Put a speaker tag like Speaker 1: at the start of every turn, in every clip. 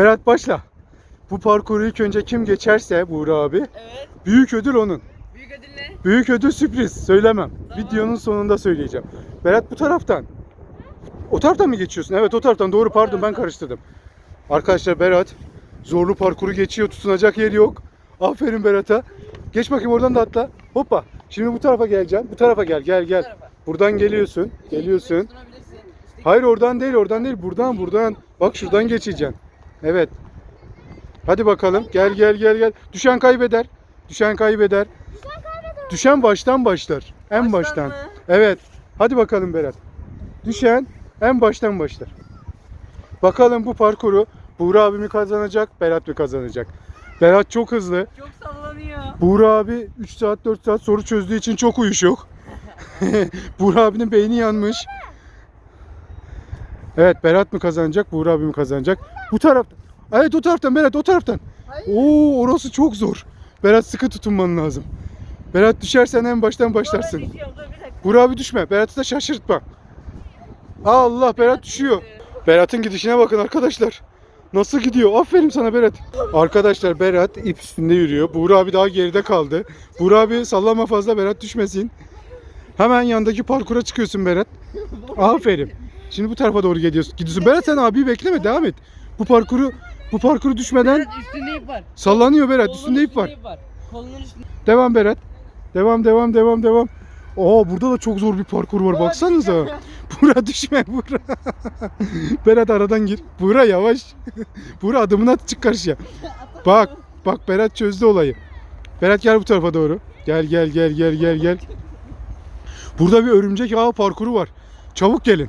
Speaker 1: Berat başla. Bu parkuru ilk önce kim geçerse Buğra abi
Speaker 2: Evet.
Speaker 1: büyük ödül onun.
Speaker 2: Büyük ödül ne?
Speaker 1: Büyük ödül sürpriz. Söylemem.
Speaker 2: Tamam.
Speaker 1: Videonun sonunda söyleyeceğim. Berat bu taraftan. O taraftan mı geçiyorsun? Evet o taraftan. Doğru pardon ben karıştırdım. Arkadaşlar Berat zorlu parkuru geçiyor. Tutunacak yer yok. Aferin Berat'a. Geç bakayım oradan da atla. Hoppa. Şimdi bu tarafa geleceğim. Bu tarafa gel. Gel gel. Buradan geliyorsun. Geliyorsun.
Speaker 2: Tutunabilirsin. İşte
Speaker 1: Hayır oradan değil oradan değil. Buradan buradan. Bak şuradan geçeceksin. Evet. Hadi bakalım. Gel gel gel gel. Düşen kaybeder. Düşen kaybeder. Düşen baştan başlar. En baştan.
Speaker 2: mı?
Speaker 1: Evet. Hadi bakalım Berat. Düşen en baştan başlar. Bakalım bu parkuru Buğra abi mi kazanacak, Berat mı kazanacak? Berat çok hızlı.
Speaker 2: Çok sallanıyor.
Speaker 1: Buğra abi 3 saat 4 saat soru çözdüğü için çok uyuşuk. Buğra abinin beyni yanmış. Evet Berat mı kazanacak, Buğra abi mi kazanacak? Bu taraf. Evet o taraftan Berat o taraftan. Oo orası çok zor. Berat sıkı tutunman lazım. Berat düşersen en baştan başlarsın. Buğra abi düşme. Berat'ı da şaşırtma. Allah Berat düşüyor. Berat'ın gidişine bakın arkadaşlar. Nasıl gidiyor? Aferin sana Berat. Arkadaşlar Berat ip üstünde yürüyor. Buğra abi daha geride kaldı. Buğra abi sallama fazla Berat düşmesin. Hemen yandaki parkura çıkıyorsun Berat. Aferin. Şimdi bu tarafa doğru gidiyorsun. Gidiyorsun. Berat sen abiyi bekleme devam et. Bu parkuru bu parkuru düşmeden
Speaker 2: Berat üstünde ip var.
Speaker 1: sallanıyor Berat.
Speaker 2: Kolunun
Speaker 1: Üstünde ip var.
Speaker 2: Kolunun üstünde.
Speaker 1: Devam Berat. Devam devam devam devam. Aa burada da çok zor bir parkur var baksanıza. Bura düşme Bura. Berat aradan gir. Bura yavaş. Bura adımını at çık karşıya. Bak bak Berat çözdü olayı. Berat gel bu tarafa doğru. Gel gel gel gel gel gel. Burada bir örümcek ağı parkuru var. Çabuk gelin.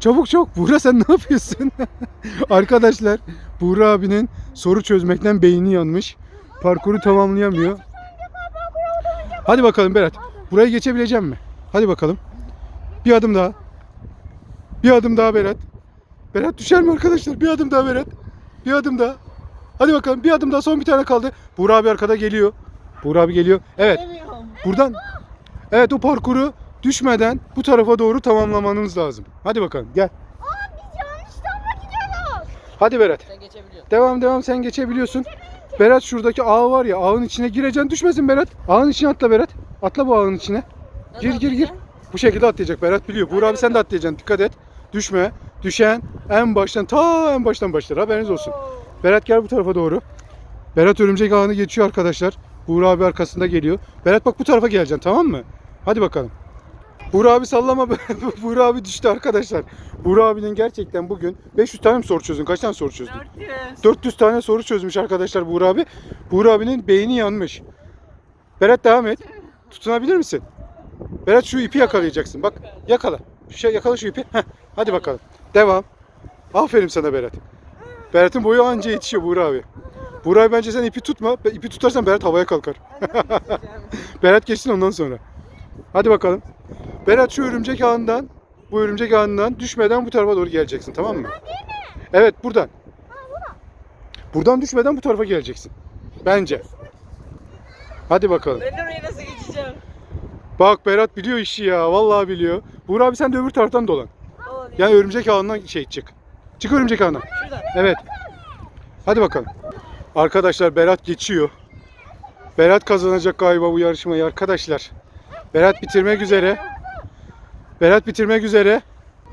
Speaker 1: Çabuk çabuk. Buğra sen ne yapıyorsun? Arkadaşlar Buğra abinin soru çözmekten beyni yanmış. Parkuru tamamlayamıyor. Hadi bakalım Berat. Burayı geçebileceğim mi? Hadi bakalım. Bir adım daha. Bir adım daha Berat. Berat düşer mi arkadaşlar? Bir adım daha Berat. Bir adım daha. Hadi bakalım bir adım daha son bir tane kaldı. Buğra abi arkada geliyor. Buğra abi geliyor. Evet. Buradan Evet o parkuru düşmeden bu tarafa doğru tamamlamanız lazım. Hadi bakalım gel.
Speaker 3: Biz yanlış tarafa gidiyoruz.
Speaker 1: Hadi Berat.
Speaker 2: Sen geçebiliyorsun.
Speaker 1: Devam devam sen geçebiliyorsun. Berat şuradaki ağ var ya ağın içine gireceksin düşmesin Berat. Ağın içine atla Berat. Atla bu ağın içine. Gir gir gir. Bu şekilde atlayacak Berat biliyor. Buğra abi sen de atlayacaksın dikkat et. Düşme. Düşen en baştan ta en baştan başlar haberiniz olsun. Berat gel bu tarafa doğru. Berat örümcek ağını geçiyor arkadaşlar. Buğra abi arkasında geliyor. Berat bak bu tarafa geleceksin tamam mı? Hadi bakalım. Buğra abi sallama. Buğra abi düştü arkadaşlar. Buğra abinin gerçekten bugün 500 tane mi soru çözdün? Kaç tane soru çözdün?
Speaker 2: 400.
Speaker 1: 400 tane soru çözmüş arkadaşlar Buğra abi. Buğra abinin beyni yanmış. Berat devam et. Tutunabilir misin? Berat şu ipi yakalayacaksın. Bak yakala. Şey yakala şu ipi. Heh, hadi bakalım. Devam. Aferin sana Berat. Berat'ın boyu anca yetişiyor Buğra abi. Buğra abi bence sen ipi tutma. İpi tutarsan Berat havaya kalkar. Berat geçsin ondan sonra. Hadi bakalım. Berat şu örümcek ağından, bu örümcek ağından düşmeden bu tarafa doğru geleceksin tamam mı? Evet buradan. Buradan düşmeden bu tarafa geleceksin. Bence. Hadi bakalım.
Speaker 2: Ben oraya nasıl geçeceğim?
Speaker 1: Bak Berat biliyor işi ya. Vallahi biliyor. Buğra abi sen de öbür taraftan dolan.
Speaker 2: Dolanayım.
Speaker 1: Yani örümcek ağından şey çık. Çık örümcek ağından.
Speaker 2: Şuradan.
Speaker 1: Evet. Hadi bakalım. Arkadaşlar Berat geçiyor. Berat kazanacak galiba bu yarışmayı arkadaşlar. Berat bitirmek üzere. Berat bitirmek üzere.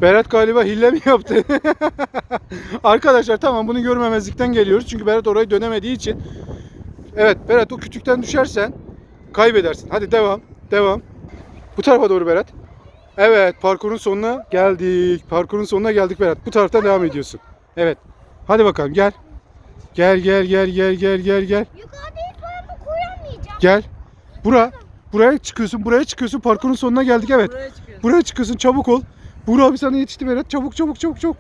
Speaker 1: Berat galiba hile mi yaptı? arkadaşlar tamam bunu görmemezlikten geliyoruz. Çünkü Berat orayı dönemediği için. Evet Berat o kütükten düşersen kaybedersin. Hadi devam. Devam. Bu tarafa doğru Berat. Evet parkurun sonuna geldik. Parkurun sonuna geldik Berat. Bu taraftan devam ediyorsun. Evet. Hadi bakalım gel. Gel gel gel gel gel gel gel.
Speaker 3: Yukarıda paramı koyamayacağım.
Speaker 1: Gel. Bura. Buraya çıkıyorsun. Buraya çıkıyorsun. Parkurun sonuna geldik evet.
Speaker 2: Buraya.
Speaker 1: Buraya çıkıyorsun çabuk ol. Buğra abi sana yetişti Berat. Çabuk çabuk çabuk çabuk.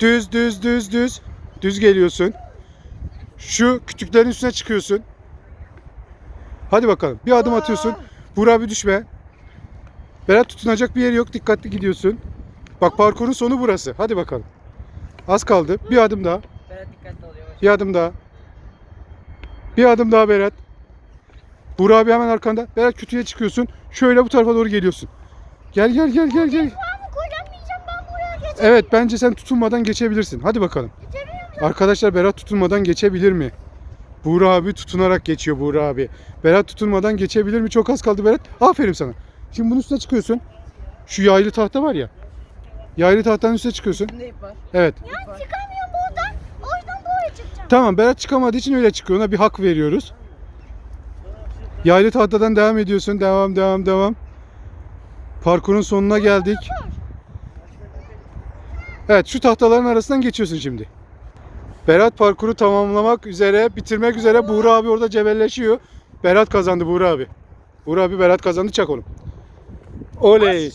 Speaker 1: Düz düz düz düz. Düz geliyorsun. Şu kütüklerin üstüne çıkıyorsun. Hadi bakalım. Bir adım atıyorsun. Buğra abi düşme. Berat tutunacak bir yeri yok. Dikkatli gidiyorsun. Bak parkurun sonu burası. Hadi bakalım. Az kaldı. Bir adım daha.
Speaker 2: Berat dikkatli ol yavaş.
Speaker 1: Bir adım daha. Bir adım daha Berat. Buğra abi hemen arkanda. Berat kütüye çıkıyorsun. Şöyle bu tarafa doğru geliyorsun. Gel gel gel gel gel. Evet bence sen tutunmadan geçebilirsin. Hadi bakalım. Arkadaşlar Berat tutunmadan geçebilir mi? Buğra abi tutunarak geçiyor Buğra abi. Berat tutunmadan geçebilir mi? Çok az kaldı Berat. Aferin sana. Şimdi bunun üstüne çıkıyorsun. Şu yaylı tahta var ya. Yaylı tahtanın üstüne çıkıyorsun. Evet.
Speaker 3: Ben çıkamıyorum buradan. O yüzden buraya çıkacağım.
Speaker 1: Tamam Berat çıkamadığı için öyle çıkıyor. Ona bir hak veriyoruz. Yaylı tahtadan devam ediyorsun. Devam devam devam. Parkurun sonuna geldik. Evet şu tahtaların arasından geçiyorsun şimdi. Berat parkuru tamamlamak üzere, bitirmek üzere. Buğra abi orada cebelleşiyor. Berat kazandı Buğra abi. Buğra abi Berat kazandı çak onu. Oley.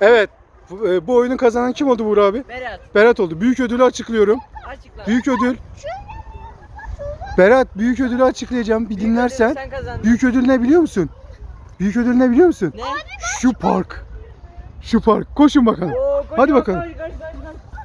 Speaker 1: Evet. Bu, e, oyunun kazanan kim oldu Buğra abi?
Speaker 2: Berat.
Speaker 1: Berat oldu. Büyük ödülü açıklıyorum.
Speaker 2: Açıkla.
Speaker 1: Büyük ödül. Berat büyük ödülü açıklayacağım. Bir dinlersen.
Speaker 2: Sen kazandın.
Speaker 1: Büyük ödül ne biliyor musun? Büyük ödül ne biliyor musun?
Speaker 2: Ne?
Speaker 1: Şu park. Şu park. Koşun bakalım.
Speaker 2: Oo, koş,
Speaker 1: Hadi
Speaker 2: koş,
Speaker 1: bakalım.
Speaker 2: koş,